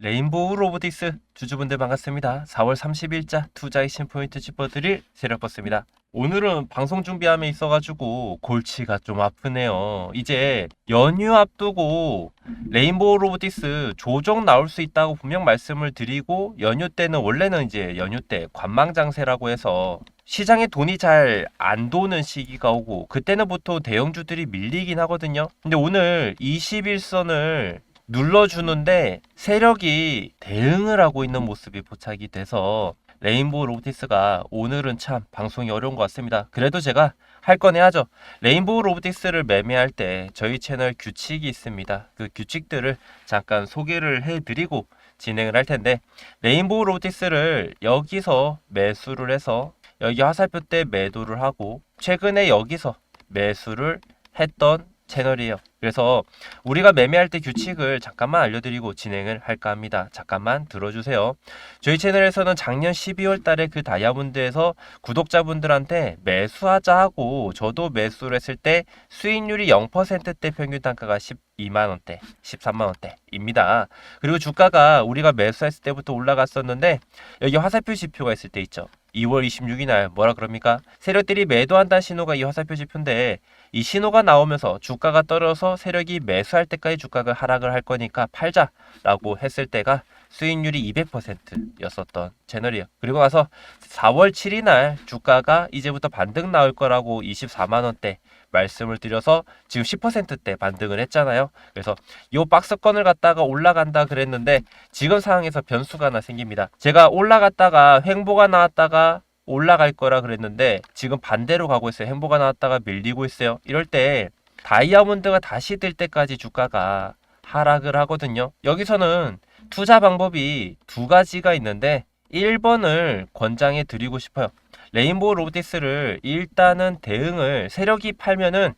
레인보우 로보틱스 주주분들 반갑습니다. 4월 30일자 투자의 신포인트 짚어드릴 세력버스입니다. 오늘은 방송 준비함에 있어가지고 골치가 좀 아프네요. 이제 연휴 앞두고 레인보우 로보틱스 조정 나올 수 있다고 분명 말씀을 드리고 연휴 때는 원래는 이제 연휴 때 관망장세라고 해서 시장에 돈이 잘 안 도는 시기가 오고 그때는 보통 대형주들이 밀리긴 하거든요. 근데 오늘 21선을 눌러주는데 세력이 대응을 하고 있는 모습이 포착이 돼서 레인보우 로보틱스가 오늘은 참 방송이 어려운 것 같습니다. 그래도 제가 할 건 해야죠. 레인보우 로보틱스를 매매할 때 저희 채널 규칙이 있습니다. 그 규칙들을 잠깐 소개를 해드리고 진행을 할 텐데 레인보우 로보틱스를 여기서 매수를 해서 여기 화살표 때 매도를 하고 최근에 여기서 매수를 했던 채널이에요. 그래서 우리가 매매할 때 규칙을 잠깐만 알려드리고 진행을 할까 합니다. 잠깐만 들어주세요. 저희 채널에서는 작년 12월 달에 그 다이아몬드에서 구독자분들한테 매수하자 하고 저도 매수를 했을 때 수익률이 0%대 평균 단가가 12만원대, 13만원대입니다. 그리고 주가가 우리가 매수했을 때부터 올라갔었는데 여기 화살표 지표가 있을 때 있죠. 2월 26일 날 뭐라 그럽니까? 세력들이 매도한다는 신호가 이 화살표 지표인데 이 신호가 나오면서 주가가 떨어서 세력이 매수할 때까지 주가가 하락을 할 거니까 팔자라고 했을 때가 수익률이 200%였었던 채널이에요. 그리고 나서 4월 7일 날 주가가 이제부터 반등 나올 거라고 24만 원대 말씀을 드려서 지금 10%대 반등을 했잖아요. 그래서 요 박스권을 갖다가 올라간다 그랬는데 지금 상황에서 변수가 하나 생깁니다. 제가 올라갔다가 횡보가 나왔다가 올라갈 거라 그랬는데 지금 반대로 가고 있어요. 횡보가 나왔다가 밀리고 있어요. 이럴 때 다이아몬드가 다시 뜰 때까지 주가가 하락을 하거든요. 여기서는 투자 방법이 두 가지가 있는데 1번을 권장해 드리고 싶어요. 레인보우 로보틱스를 일단은 대응을 세력이 팔면은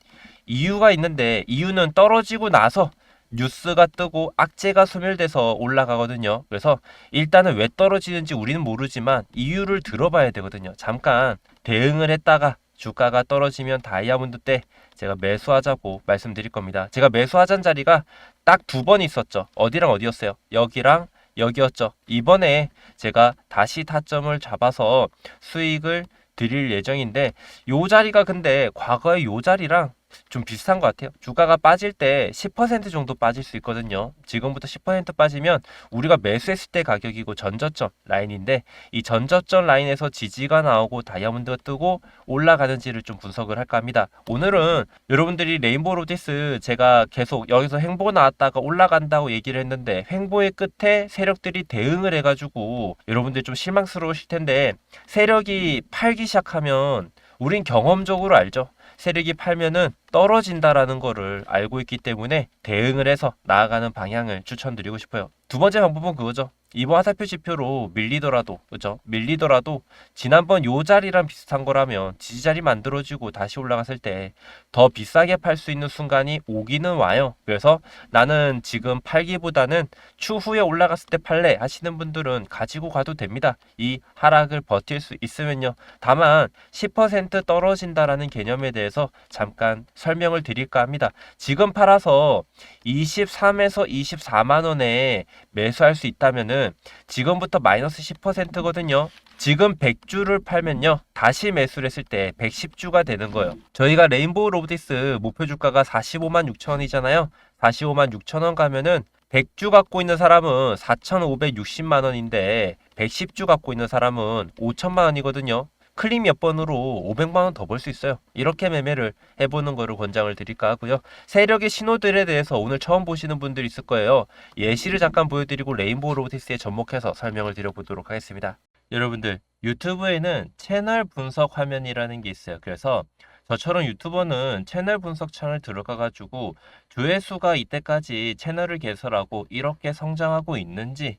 이유가 있는데 이유는 떨어지고 나서 뉴스가 뜨고 악재가 소멸돼서 올라가거든요. 그래서 일단은 왜 떨어지는지 우리는 모르지만 이유를 들어봐야 되거든요. 잠깐 대응을 했다가 주가가 떨어지면 다이아몬드 때 제가 매수하자고 말씀드릴 겁니다. 제가 매수하자는 자리가 딱 두 번 있었죠. 어디랑 어디였어요? 여기랑 여기였죠. 이번에 제가 다시 타점을 잡아서 수익을 드릴 예정인데 요 자리가 근데 과거의 요 자리랑 좀 비슷한 것 같아요. 주가가 빠질 때 10% 정도 빠질 수 있거든요. 지금부터 10% 빠지면 우리가 매수했을 때 가격이고 전저점 라인인데 이 전저점 라인에서 지지가 나오고 다이아몬드가 뜨고 올라가는지를 좀 분석을 할까 합니다. 오늘은 여러분들이 레인보우 로디스 제가 계속 여기서 횡보 나왔다가 올라간다고 얘기를 했는데 횡보의 끝에 세력들이 대응을 해가지고 여러분들 좀 실망스러우실 텐데 세력이 팔기 시작하면 우린 경험적으로 알죠. 세력이 팔면은 떨어진다라는 거를 알고 있기 때문에 대응을 해서 나아가는 방향을 추천드리고 싶어요. 두 번째 방법은 그거죠. 이번 화살표 지표로 밀리더라도 그죠? 밀리더라도 지난번 요 자리랑 비슷한 거라면 지지 자리 만들어지고 다시 올라갔을 때 더 비싸게 팔 수 있는 순간이 오기는 와요. 그래서 나는 지금 팔기보다는 추후에 올라갔을 때 팔래 하시는 분들은 가지고 가도 됩니다. 이 하락을 버틸 수 있으면요. 다만 10% 떨어진다라는 개념에 대해서 잠깐 설명을 드릴까 합니다. 지금 팔아서 23에서 24만 원에 매수할 수 있다면은 지금부터 마이너스 10%거든요. 지금 100주를 팔면요. 다시 매수를 했을 때 110주가 되는 거예요. 저희가 레인보우 로보틱스 목표 주가가 45만 6천 원이잖아요. 45만 6천 원 가면은 100주 갖고 있는 사람은 4,560만 원인데 110주 갖고 있는 사람은 5천만 원이거든요. 클릭 몇 번으로 500만 원 더 벌 수 있어요. 이렇게 매매를 해보는 거를 권장을 드릴까 하고요. 세력의 신호들에 대해서 오늘 처음 보시는 분들 있을 거예요. 예시를 잠깐 보여드리고 레인보우 로보틱스에 접목해서 설명을 드려보도록 하겠습니다. 여러분들 유튜브에는 채널 분석 화면이라는 게 있어요. 그래서 저처럼 유튜버는 채널 분석 창을 들어가 가지고 조회수가 이때까지 채널을 개설하고 이렇게 성장하고 있는지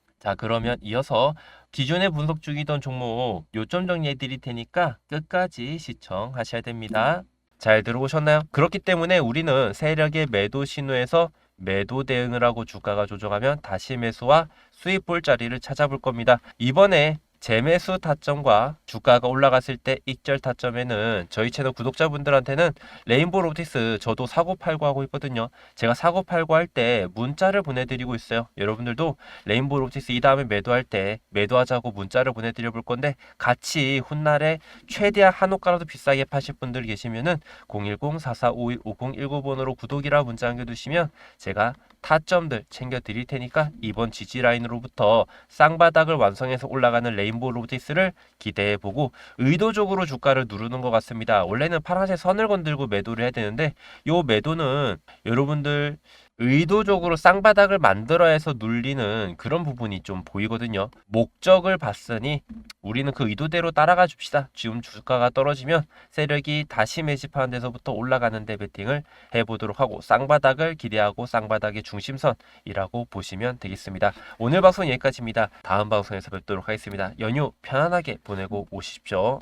자 그러면 이어서 기존에 분석 중이던 종목 요점 정리해 드릴 테니까 끝까지 시청하셔야 됩니다. 잘 들어오셨나요? 그렇기 때문에 우리는 세력의 매도 신호에서 매도 대응을 하고 주가가 조정하면 다시 매수와 수익 볼 자리를 찾아볼 겁니다. 이번에 재매수 타점과 주가가 올라갔을 때 익절 타점에는 저희 채널 구독자분들한테는 레인보우 로티스 저도 사고 팔고 하고 있거든요. 제가 사고 팔고 할 때 문자를 보내드리고 있어요. 여러분들도 레인보우 로티스 이 다음에 매도할 때 매도하자고 문자를 보내드려 볼 건데 같이 훗날에 최대한 한 호가라도 비싸게 파실 분들 계시면은 010-4451-5019번으로 구독이라 문자 남겨두시면 제가 타점들 챙겨 드릴 테니까 이번 지지 라인으로부터 쌍바닥을 완성해서 올라가는 레인보우 로티스를 기대해 보고 의도적으로 주가를 누르는 것 같습니다. 원래는 파란색 선을 건들고 매도를 해야 되는데 요 매도는 여러분들 의도적으로 쌍바닥을 만들어야 해서 눌리는 그런 부분이 좀 보이거든요. 목적을 봤으니 우리는 그 의도대로 따라가 줍시다. 지금 주가가 떨어지면 세력이 다시 매집하는 데서부터 올라가는 데 베팅을 해보도록 하고 쌍바닥을 기대하고 쌍바닥의 중심선이라고 보시면 되겠습니다. 오늘 방송 여기까지입니다. 다음 방송에서 뵙도록 하겠습니다. 연휴 편안하게 보내고 오십시오.